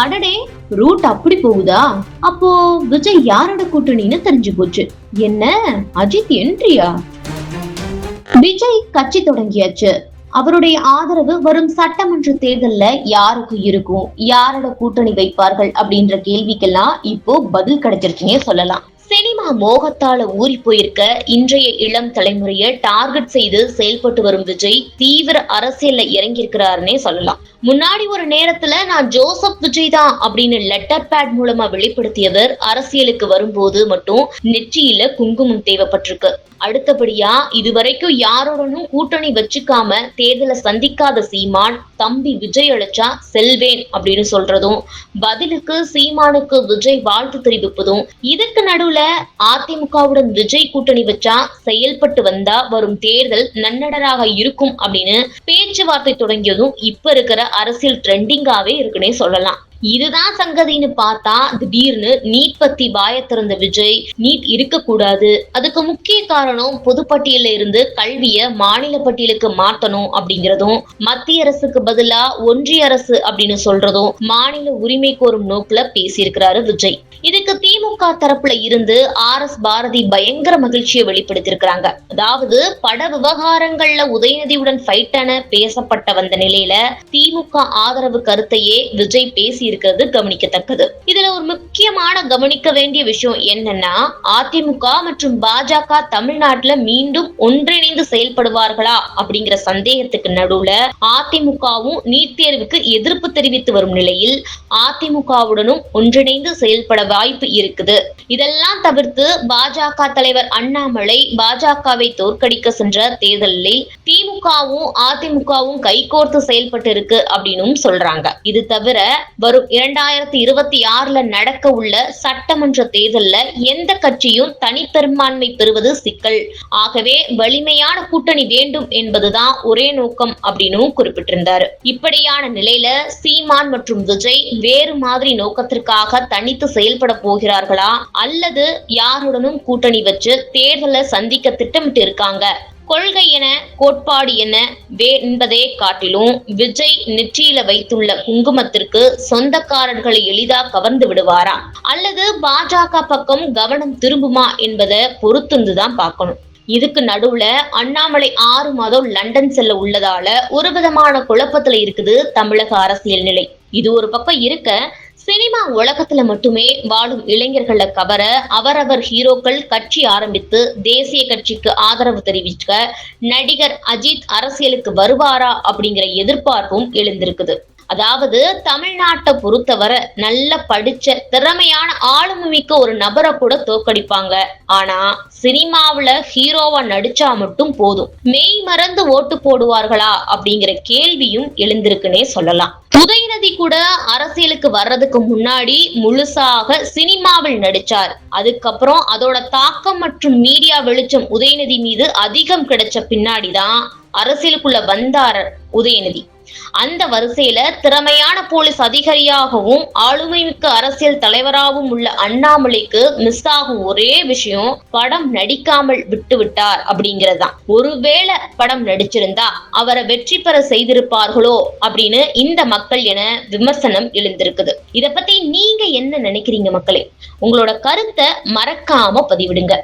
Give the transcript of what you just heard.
அடடே ரூட் அப்படி போகுதா? அப்போ விஜய் யாரோட கூட்டணின்னு தெரிஞ்சு போச்சு. என்ன? அஜித் என்ட்ரியா விஜய் கட்சி தொடங்கியாச்சு. அவருடைய ஆதரவு வரும் சட்டமன்ற தேர்தல்ல யாருக்கு இருக்கும்? யாரோட கூட்டணி வைப்பார்கள் அப்படின்ற கேள்விக்கெல்லாம் இப்போ பதில் கிடைச்சிருச்சுன்னே சொல்லலாம். சினிமா மோகத்தால ஊறி போயிருக்க இன்றைய இளம் தலைமுறையை டார்கெட் செய்து செயல்பட்டு வரும் விஜய் தீவிர அரசியல்ல இறங்கியிருக்கிறாருன்னே சொல்லலாம். முன்னாடி ஒரு நேரத்துல நான் ஜோசப் விஜய் தான் அப்படின்னு லெட்டர் பேட் மூலமா வெளிப்படுத்தியவர் அரசியலுக்கு வரும்போது மட்டும் நெற்றியில குங்குமம் தேவைப்பட்டிருக்கு. அடுத்தபடியா இதுவரைக்கும் யாரோடனும் கூட்டணி வச்சுக்காம தேர்தலை சந்திக்காத சீமான் தம்பி விஜய் அழைச்சா செல்வேன் அப்படின்னு சொல்றதும் பதிலுக்கு சீமானுக்கு விஜய் வாழ்த்து தெரிவிப்பதும் இதுக்கு நடுவுல அதிமுகவுடன் விஜய் கூட்டணி வச்சா செயல்பட்டு வந்தா வரும் தேர்தல் நன்னடராக இருக்கும் அப்படின்னு பேச்சுவார்த்தை தொடங்கியதும் இப்ப இருக்கிற அரசியல் ட்ரெண்டிங்காவே இருக்குன்னே சொல்லலாம். இதுதான் சங்கதின்னு பார்த்தா திடீர்னு நீட் பத்தி வாய திறந்த விஜய் நீட் இருக்கக்கூடாது. அதுக்கு முக்கிய காரணம் பொதுப்பட்டியல்ல இருந்து கல்விய மாநில பட்டியலுக்கு மாத்தணும் அப்படிங்கிறதும் மத்திய அரசுக்கு பதிலா ஒன்றிய அரசு அப்படின்னு சொல்றதும் மாநில உரிமை கோரும் நோக்குல பேசியிருக்கிறாரு விஜய். இதுக்கு திமுக தரப்புல இருந்து ஆர் எஸ் பாரதி பயங்கர மகிழ்ச்சியை வெளிப்படுத்தியிருக்கிறாங்க. அதாவது பட விவகாரங்கள்ல உதயநிதியுடன் ஃபைட் என பேசப்பட்ட வந்த நிலையில திமுக ஆதரவு கருத்தையே விஜய் பேசி இருக்கிறது கவனிக்கத்தக்கது. இதுல ஒரு முக்கியமான கவனிக்க வேண்டிய விஷயம் என்னன்னா அதிமுக மற்றும் பாஜக தமிழ்நாட்டுல மீண்டும் ஒன்றிணைந்து செயல்படுவார்களா அப்படிங்கிற சந்தேகத்துக்கு நடுவுல அதிமுகவும் நீட் தேர்வுக்கு எதிர்ப்பு தெரிவித்து வரும் நிலையில் அதிமுகவுடனும் ஒன்றிணைந்து செயல்பட வாய்ப்பு இருக்குது. இதெல்லாம் தவிர்த்து பாஜக தலைவர் அண்ணாமலை பாஜகவை தோற்கடிக்க சென்ற தேர்தலில் திமுகவும் அதிமுகவும் கைகோர்த்து செயல்பட்டு இருக்கு அப்படின்னும் சொல்றாங்க. இது தவிர வரும் இரண்டாயிரத்தி இருபத்தி ஆறுல நடக்க உள்ள சட்டமன்ற தேர்தல்ல எந்த கட்சியும் தனிப்பெரும்பான்மை பெறுவது சிக்கல். ஆகவே வலிமையான கூட்டணி வேண்டும் என்பதுதான் ஒரே நோக்கம் அப்படின்னு குறிப்பிட்டிருந்தாரு. இப்படியான நிலையில சீமான் மற்றும் விஜய் வேறு மாதிரி நோக்கத்திற்காக தனித்து செயல்பட போகிறார்களா? அல்லது யாருடனும் கூட்டணி வச்சு தேர்தலை சந்திக்க திட்டமிட்டு இருக்காங்க கொள்கை என கோட்பாடு என வே என்பதை காட்டிலும் விஜய் நெற்றியில வைத்துள்ள குங்குமத்திற்கு சொந்தக்காரர்களை எளிதா கவர்ந்து விடுவாரா? அல்லது பாஜக பக்கம் கவனம் திரும்புமா என்பதை பொறுத்திருந்துதான் பார்க்கணும். இதுக்கு நடுவுல அண்ணாமலை ஆறு மாதம் லண்டன் செல்ல உள்ளதால ஒரு விதமான குழப்பத்துல இருக்குது தமிழக அரசியல் நிலை. இது ஒரு பக்கம் இருக்க சினிமா உலகத்துல மட்டுமே வாழும் இளைஞர்களை கவர அவரவர் ஹீரோக்கள் கட்சி ஆரம்பித்து தேசிய கட்சிக்கு ஆதரவு தெரிவிக்க நடிகர் அஜித் அரசியலுக்கு வருவாரா அப்படிங்கிற எதிர்பார்ப்பும் எழுந்திருக்குது. அதாவது தமிழ்நாட்டை பொறுத்தவரை நல்ல படிச்ச திறமையான ஆளுமை மிக்க ஒரு நபரை கூட தோக்கடிப்பாங்க ஆனா சினிமாவுல ஹீரோவா நடிச்சா மட்டும் போதும். மெய் மறந்து ஓட்டு போடுவார்களா அப்படிங்கிற கேள்வியும் எழுந்திருக்குன்னே சொல்லலாம். உதயநிதி கூட அரசியலுக்கு வர்றதுக்கு முன்னாடி முழுசாக சினிமாவில் நடிச்சார். அதுக்கப்புறம் அதோட தாக்கம் மற்றும் மீடியா வெளிச்சம் உதயநிதி மீது அதிகம் கிடைச்ச பின்னாடிதான் அரசியலுக்குள்ள வந்தார் உதயநிதி. அந்த வரிசையில திறமையான போலீஸ் அதிகாரியாகவும் ஆளுமைமிக்க அரசியல் தலைவராகவும் உள்ள அண்ணாமலைக்கு மிஸ் ஆகும் ஒரே விஷயம் படம் நடிக்காமல் விட்டு விட்டார் அப்படிங்கறதுதான் ஒருவேளை படம் நடிச்சிருந்தா அவரை வெற்றி பெற செய்திருப்பார்களோ அப்படின்னு இந்த மக்கள் என விமர்சனம் எழுந்திருக்குது. இத பத்தி நீங்க என்ன நினைக்கிறீங்க மக்களே? உங்களோட கருத்தை மறக்காம பதிவிடுங்க.